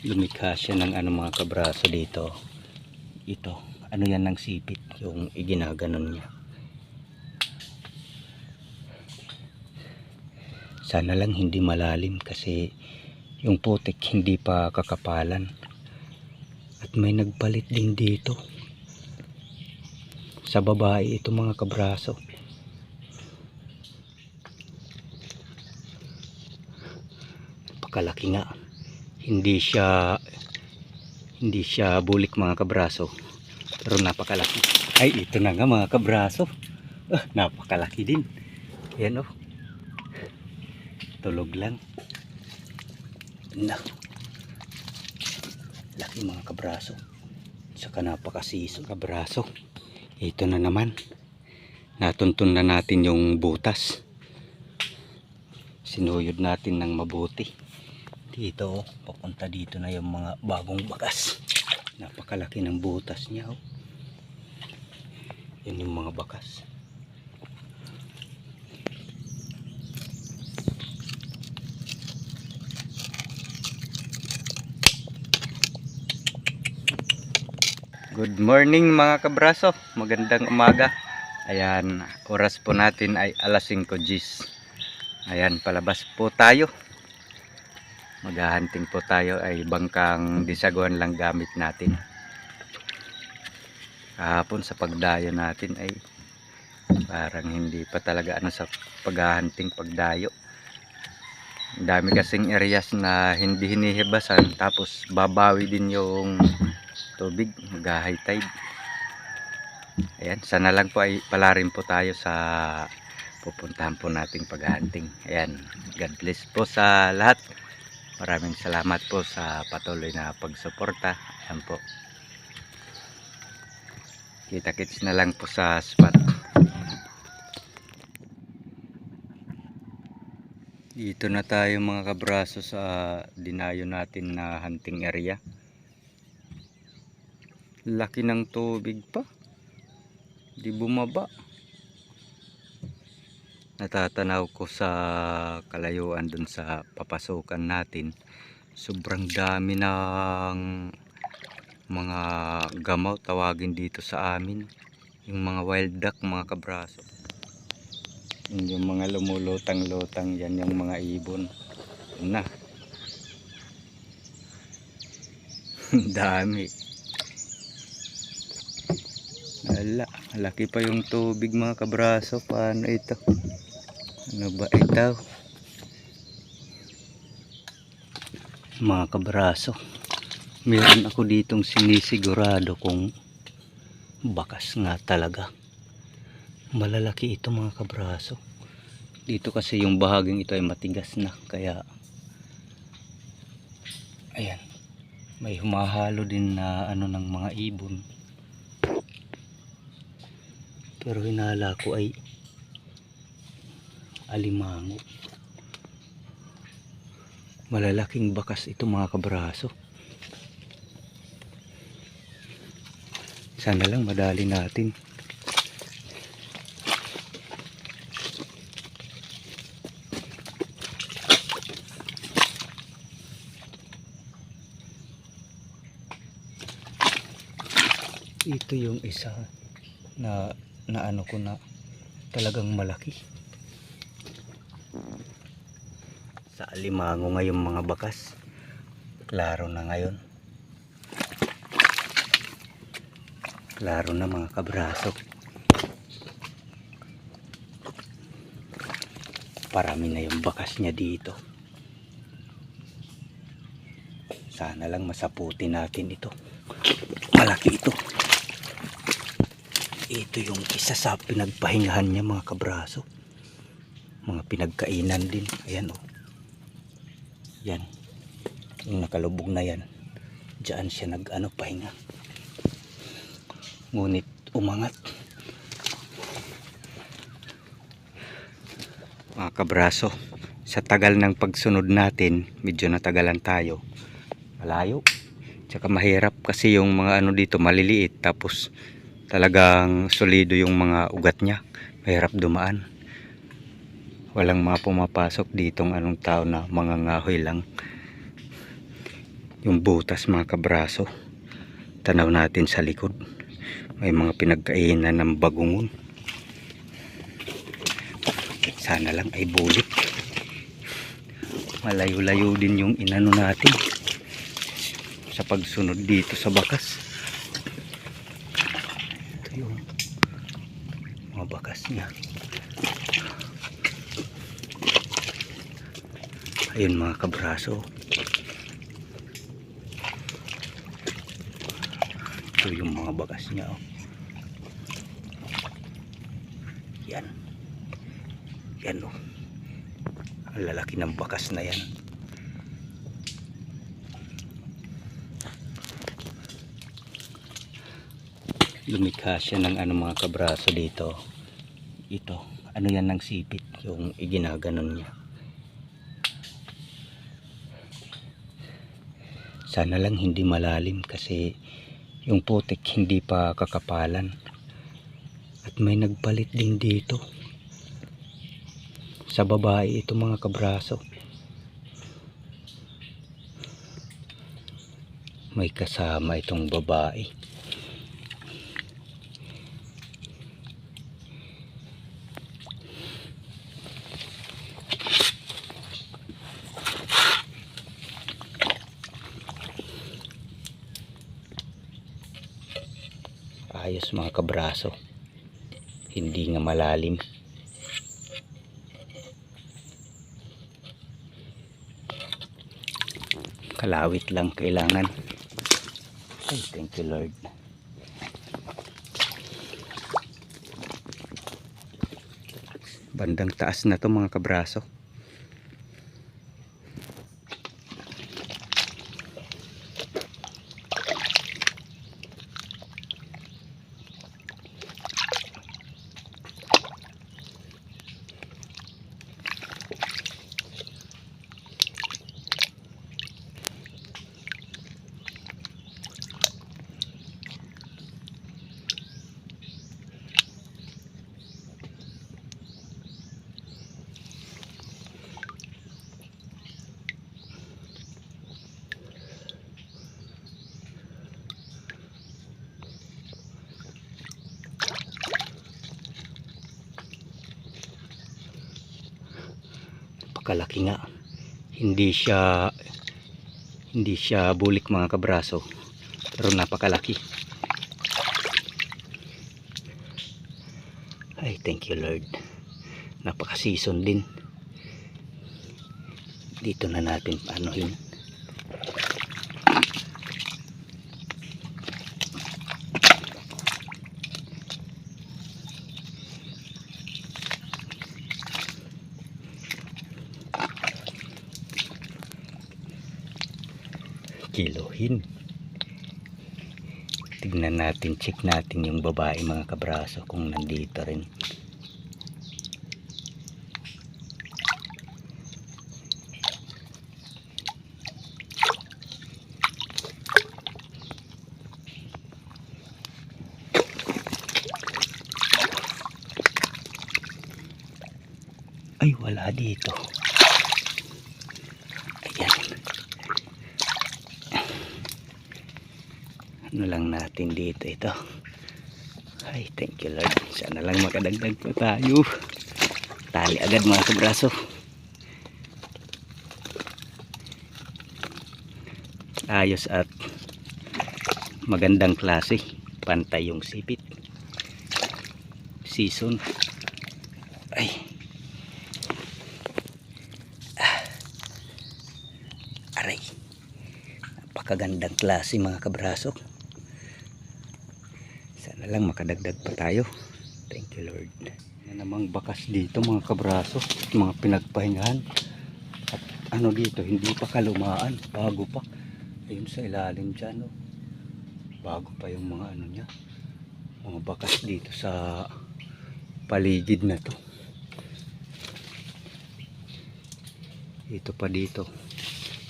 lumikha siya ng ano mga kabraso dito. Ito ano yan ng sipit yung iginaganon niya. Sana lang hindi malalim kasi yung putik hindi pa kakapalan. At may nagpalit din dito. Sa babae ito mga kabraso. Pakalaki nga hindi siya hindi siya bulik mga kabraso. Pero napakalaki. Ay ito na nga mga kabraso. Ah, napakalaki din. Yan oh. Tulog lang. Na. Laki mga kabraso. Saka napakasiso kabraso. Ito na naman. Natuntun na natin yung butas. Sinuyod natin ng mabuti dito oh, papunta dito na yung mga bagong bakas. Napakalaki ng butas niya oh. yan yung mga bakas. Good morning mga kabraso. Magandang umaga. Ayan oras po natin ay alas 5 gis. Ayan palabas po tayo maghahunting po tayo ay bangkang disaguan lang gamit natin. Kahapon sa pagdayo natin ay parang hindi pa talaga ano sa paghahunting pagdayo. Dami kasing areas na hindi hinihibasan tapos babawi din yung tubig mag high tide. Ayan sana lang po ay pala rin po tayo sa pupuntahan po nating paghahunting ayan God bless po sa lahat Maraming salamat po sa patuloy na pagsuporta. Ayan po. Kita-kits na lang po sa spot. Dito na tayo mga kabraso sa dinayo natin na hunting area. Laki ng tubig pa. Di bumaba. Natatanaw ko sa kalayuan dun sa papasukan natin. Sobrang dami ng mga gamaw tawagin dito sa amin. Yung mga wild duck, mga kabraso. Yun Yung mga lumulutang-lutang yan yung mga ibon. Yun na. dami. Ala, laki pa yung tubig mga kabraso. Paano ito? Ano ba ito? Mga kabraso. Meron ako ditong sinisigurado kung bakas nga talaga. Malalaki ito mga kabraso. Dito kasi yung bahaging ito ay matigas na. Kaya ayan. May humahalo din na ano ng mga ibon. Pero hinala ko ay alimango. Malalaking bakas ito mga kabraso. Sana lang madali natin. Ito yung isa na na ano ko na talagang malaki. Sa alimango ngayon mga bakas. Klaro na ngayon. Klaro na mga kabraso. Parami na yung bakas niya dito. Sana lang masaputi natin ito. Malaki ito. Ito yung isa sa pinagpahingahan niya mga kabraso. Mga pinagkainan din. Ayan o. Oh. Yan. Yung nakalubog na yan. Diyan siya nag ano pahinga. Ngunit umangat. Mga kabraso. Sa tagal ng pagsunod natin, medyo natagalan tayo. Malayo. Tsaka mahirap kasi yung mga ano dito maliliit tapos talagang solido yung mga ugat niya mahirap dumaan walang mga pumapasok ditong anong tao na mga ngahoy lang. Yung butas mga kabraso tanaw natin sa likod. May mga pinagkainan ng bagungon. Sana lang ay bulik malayo-layo din yung inano natin sa pagsunod dito sa bakas ito yung mga bakas niya ayun mga kabraso. Ito yung mga bakas niya oh. yan. Yan oh. Ang lalaki ng bakas na yan. Lumikha siya ng ano mga kabraso dito. Ito ano yan ng sipit yung iginaganon niya sana lang hindi malalim kasi yung putik hindi pa kakapalan. At may nagpalit din dito. Sa babae ito mga kabraso. May kasama itong babae mga kabraso hindi nga malalim. Kalawit lang kailangan. Ay thank you lord. Bandang taas na to mga kabraso pakalaki nga. Hindi siya hindi siya bulik mga kabraso. Pero napakalaki. Ay thank you lord. Napaka season din. Dito na natin paanohin kilohin. Tignan natin check natin yung babae mga kabraso kung nandito rin ay wala dito ayan ano lang natin dito ito. Ay thank you lord. Sana lang makadagdag pa tayo. Tali agad mga kabraso. Ayos at magandang klase. Pantay yung sipit. Season. Ay. Ah. aray. Napakagandang klase mga kabraso lang makadagdag pa tayo. Thank you lord. Yan namang bakas dito mga kabraso mga pinagpahingahan. At ano dito hindi pa kalumaan bago pa. Ayun sa ilalim dyan oh. bago pa yung mga ano niya mga bakas dito sa paligid na to. Ito pa dito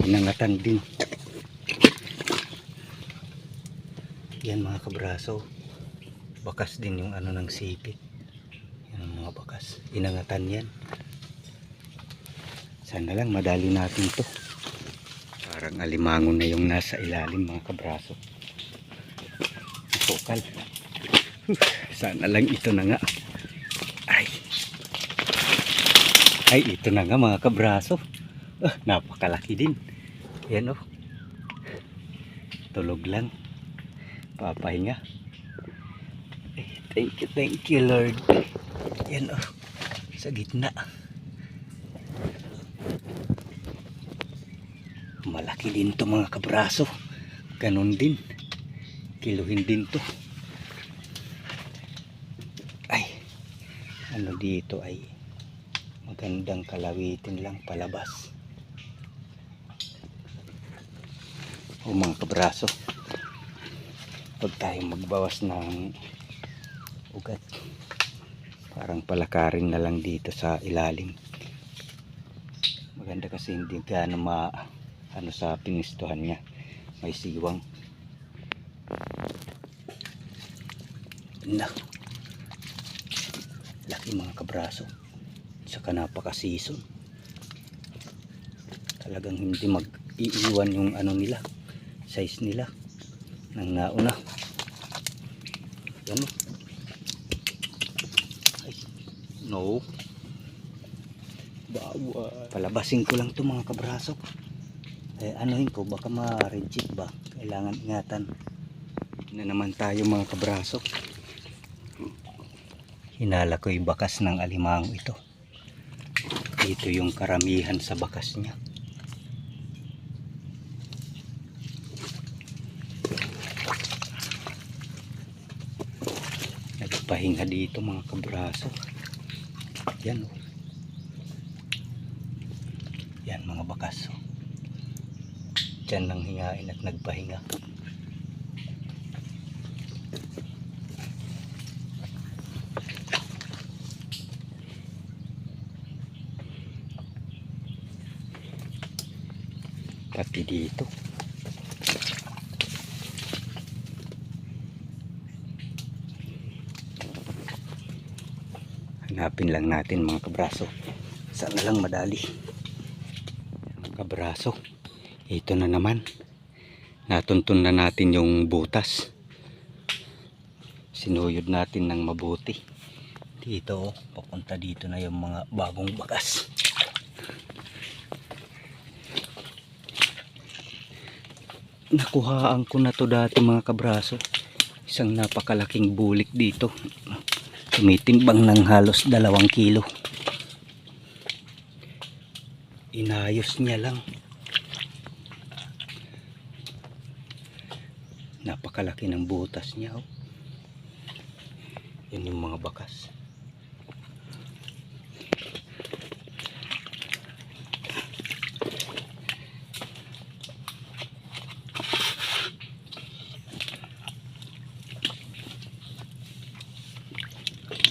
inangatan din. Yan mga kabraso bakas din yung ano ng sipit yan ang mga bakas inangatan yan sana lang madali natin to para Parang alimango na yung nasa ilalim mga kabraso. Sukal. Huh, Sana lang ito na nga. Ay. Ay, ito na nga mga kabraso. Ah, napakalaki din. Yan oh. Tulog lang. Papahinga. Thank you, thank you Lord. Yan oh. Sa gitna. Malaki din to mga kabraso. Ganon din. Kiluhin din to. Ay. Ano dito ay magandang kalawitin lang palabas. O mga kabraso. Pag tayo magbawas ng. Parang palakarin na lang dito sa ilalim. Maganda kasi hindi gaano ma ano sa pinistuhan niya. May siwang. Na. Laki mga kabraso. Saka napaka-season. Talagang hindi mag-iiwan yung ano nila. Size nila. Nang nauna. Yan o. Ay. No. Bawa. Palabasin ko lang to mga kabraso. Eh, anuhin ko, baka ma-reject ba? Kailangan ingatan. Na naman tayo mga kabraso. Hinala ko yung bakas ng alimango ito. Ito yung karamihan sa bakas niya. Nagpahinga dito mga kabraso. Yan o. Yan mga bakas. Oh. Diyan lang hingain at nagpahinga. Pati dito. Hanapin lang natin mga kabraso. Sana lang madali. Mga kabraso. Ito na naman. Natuntun na natin yung butas. Sinuyod natin ng mabuti. Dito, oh, papunta dito na yung mga bagong bakas. Nakuhaan ko na to dati mga kabraso. Isang napakalaking bulik dito. Tumitimbang ng halos dalawang kilo. Inayos niya lang. Napakalaki ng butas niya. Oh. Yan yung mga bakas.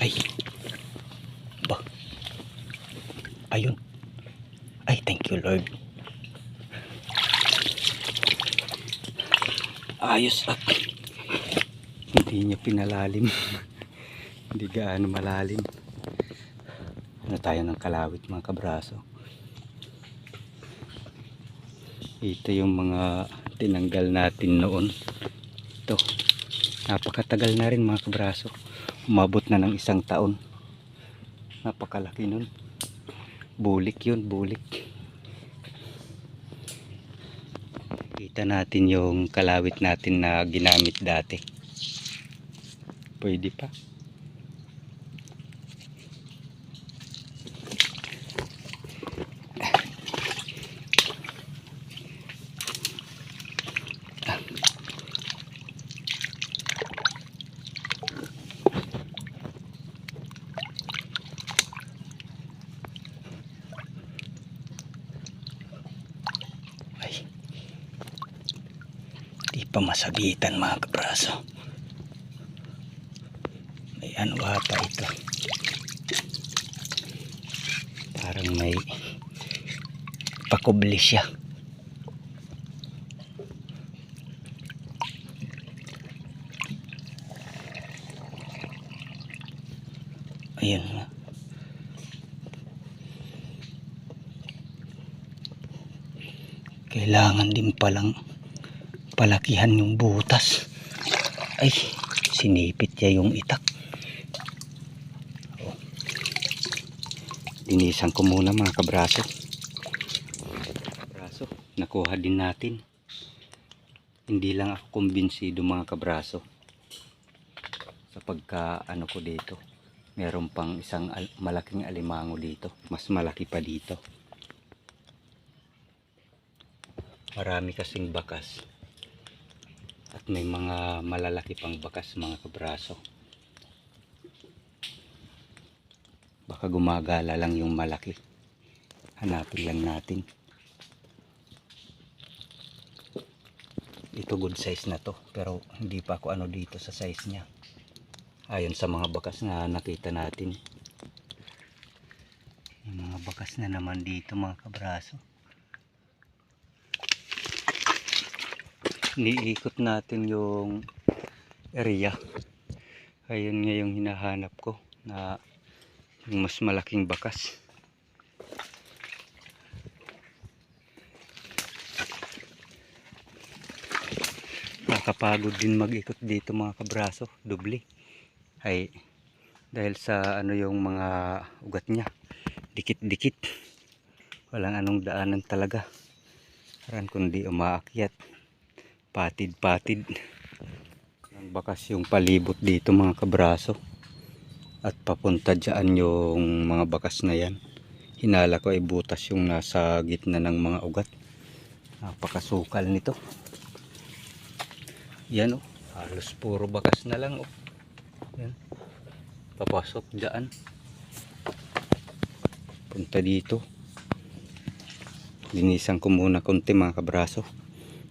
Ay. Ba. Ayun. Ay, thank you Lord. Ayos at hindi niya pinalalim. hindi gaano malalim. Ano tayo ng kalawit mga kabraso. Ito yung mga tinanggal natin noon. Ito. Napakatagal na rin mga kabraso. Umabot na ng isang taon. Napakalaki nun. Bulik yun, bulik. Kita natin yung kalawit natin na ginamit dati. Pwede pa. Ay. Di pa masagitan mga kabraso. May ano ito. Parang may pakubli siya. Ayun nga. kailangan din palang palakihan yung butas. Ay sinipit niya yung itak. Oh. linisan ko muna mga kabraso. Kabraso nakuha din natin. Hindi lang ako kumbinsido mga kabraso sa pagka ano ko dito. Meron pang isang al- malaking alimango dito. Mas malaki pa dito. Marami kasing bakas at may mga malalaki pang bakas mga kabraso. Baka gumagala lang yung malaki. Hanapin lang natin. Ito good size na to pero hindi pa ako ano dito sa size niya. Ayon sa mga bakas na nakita natin. Yung mga bakas na naman dito mga kabraso niikot natin yung area. Ayun nga yung hinahanap ko na yung mas malaking bakas. Nakakapagod din mag-ikot dito mga kabraso. Dubli. Ay dahil sa ano yung mga ugat niya dikit-dikit. Walang anong daanan talaga. Ran kundi umaakyat patid-patid. Ang bakas yung palibot dito mga kabraso. At papunta dyan yung mga bakas na yan. Hinala ko ay butas yung nasa gitna ng mga ugat. Napakasukal nito. Yan oh. Halos puro bakas na lang oh. Yan. Papasok dyan. Punta dito. Linisan ko muna konti mga kabraso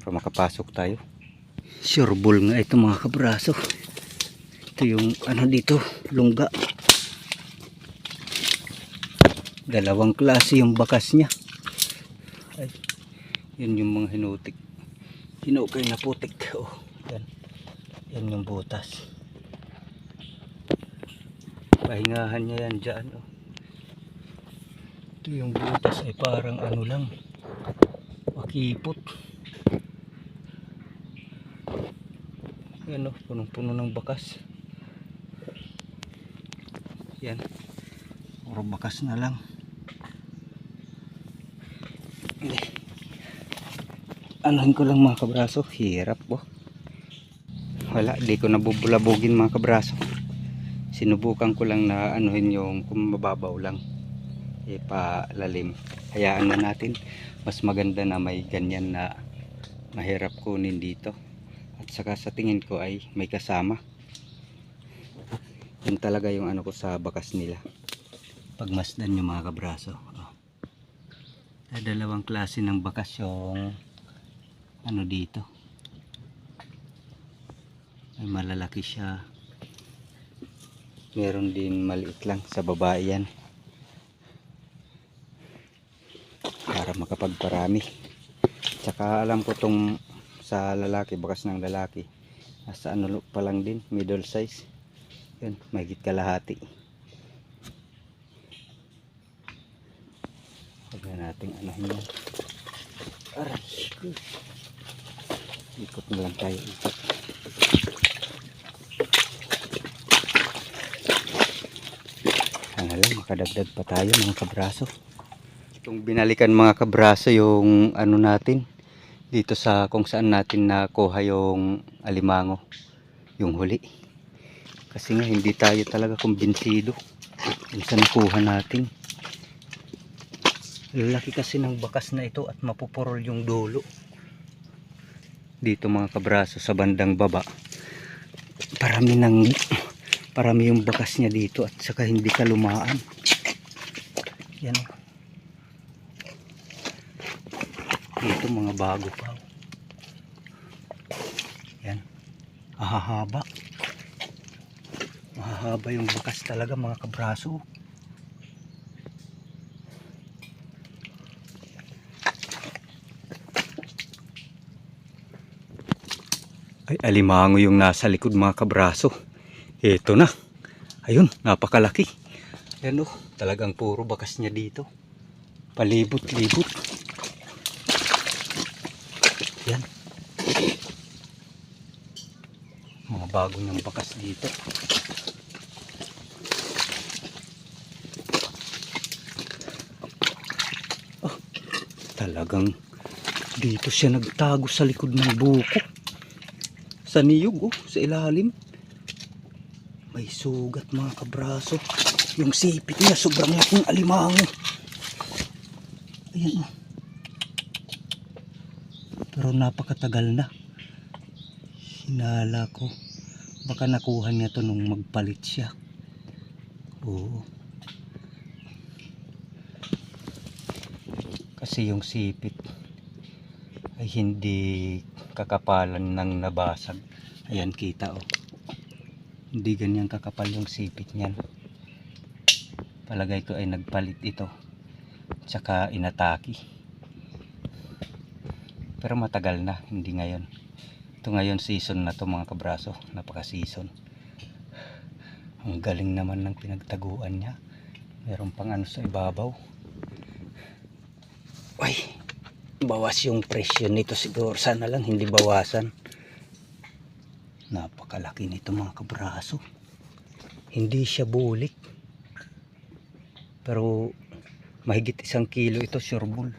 para makapasok tayo. Sure nga ito mga kabraso. Ito yung ano dito lungga. Dalawang klase yung bakas niya. Ay yun yung mga hinutik. Hinukay na putik. Oh yan. Yan yung butas. Pahingahan niya yan dyan oh. Ito yung butas ay parang ano lang makipot yan o punong puno ng bakas. Yan. Puro bakas na lang. Hindi. Anahin ko lang mga kabraso. Hirap po wala di ko nabubulabugin mga kabraso. Sinubukan ko lang na anuhin yung kung mababaw lang. Ipalalim. Hayaan na natin. Mas maganda na may ganyan na mahirap kunin dito at saka sa tingin ko ay may kasama. Yun talaga yung ano ko sa bakas nila. Pagmasdan yung mga kabraso. Oh. Ay, dalawang klase ng bakas yung ano dito. Ay malalaki siya. Meron din maliit lang sa babae yan. Para makapagparami. Tsaka alam ko tong sa lalaki bakas ng lalaki. Nasa ano pa lang din middle size. Yun mahigit kalahati. Huwag na natin anahin yan. Aray ko. ikot na lang tayo ikot. Sana lang makadagdag pa tayo mga kabraso. Itong binalikan mga kabraso yung ano natin dito sa kung saan natin nakuha yung alimango yung huli. Kasi nga hindi tayo talaga kumbinsido kung saan nakuha natin. Lalaki kasi ng bakas na ito at mapupurol yung dulo. Dito mga kabraso sa bandang baba parami ng parami yung bakas niya dito at saka hindi ka lumaan. Yan o dito mga bago pa. Yan. Mahahaba. Mahahaba yung bakas talaga mga kabraso. Ay alimango yung nasa likod mga kabraso. Ito na. Ayun napakalaki. Yan oh. Talagang puro bakas niya dito. Palibot libot Yan. Mga bago niyang bakas dito. Oh, talagang dito siya nagtago sa likod ng buko. Sa niyog, oh, sa ilalim. May sugat mga kabraso. Yung sipit niya, sobrang laking alimango. Ayan, oh. Pero napakatagal na. Hinala ko. Baka nakuha niya to nung magpalit siya. Oo. Kasi yung sipit ay hindi kakapalan ng nabasag. Ayan kita oh. Hindi ganyan kakapal yung sipit niyan. Palagay ko ay nagpalit ito. Tsaka inataki. Pero matagal na, hindi ngayon. Ito ngayon season na to mga kabraso. Napaka season. Ang galing naman ng pinagtaguan niya. Meron pang ano sa ibabaw. Ay, bawas yung presyo nito siguro. Sana lang hindi bawasan. Napakalaki nito mga kabraso. Hindi siya bulik. Pero mahigit isang kilo ito sure bull.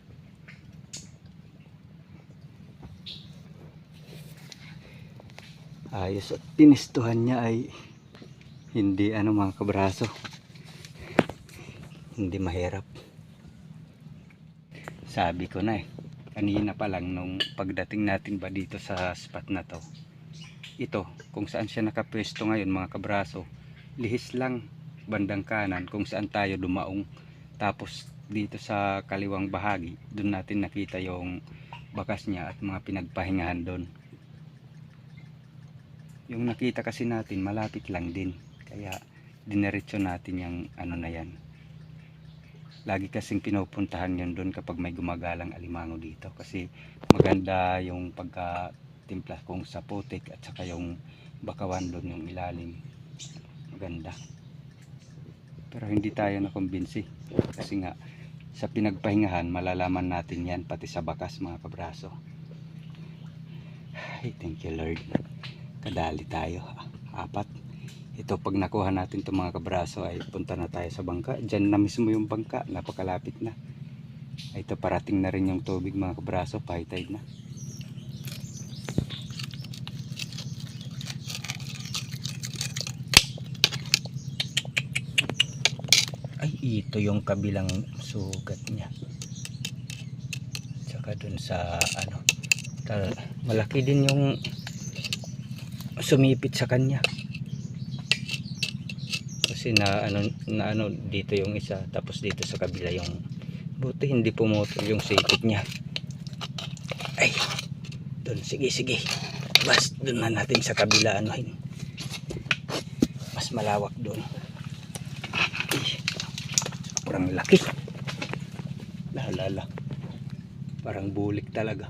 Ayos at pinistuhan niya ay hindi ano mga kabraso. Hindi mahirap. Sabi ko na eh. Kanina pa lang nung pagdating natin ba dito sa spot na to. Ito, kung saan siya nakapwesto ngayon mga kabraso. Lihis lang bandang kanan kung saan tayo dumaong. Tapos dito sa kaliwang bahagi, doon natin nakita yung bakas niya at mga pinagpahingahan doon. Yung nakita kasi natin malapit lang din. Kaya dinerecho natin yung ano na yan. Lagi kasing pinupuntahan yan doon kapag may gumagalang alimango dito. Kasi maganda yung pagka-timpla kung sa putik at saka yung bakawan doon yung ilalim. Maganda. Pero hindi tayo nakumbinsi. Kasi nga sa pinagpahingahan malalaman natin yan pati sa bakas mga kabraso. Ay, thank you Lord kadali tayo apat. Ito pag nakuha natin itong mga kabraso ay punta na tayo sa bangka. Dyan na mismo yung bangka napakalapit na. Ito parating na rin yung tubig mga kabraso tide na. Ay ito yung kabilang sugat niya. Tsaka dun sa ano tal- malaki din yung sumipit sa kanya. Kasi na ano na ano dito yung isa tapos dito sa kabila yung buti hindi pumutol yung sipit niya. Ay doon sige sige. Bas doon na natin sa kabila anuhin mas malawak doon Ay, sobrang laki. Lalala parang bulik talaga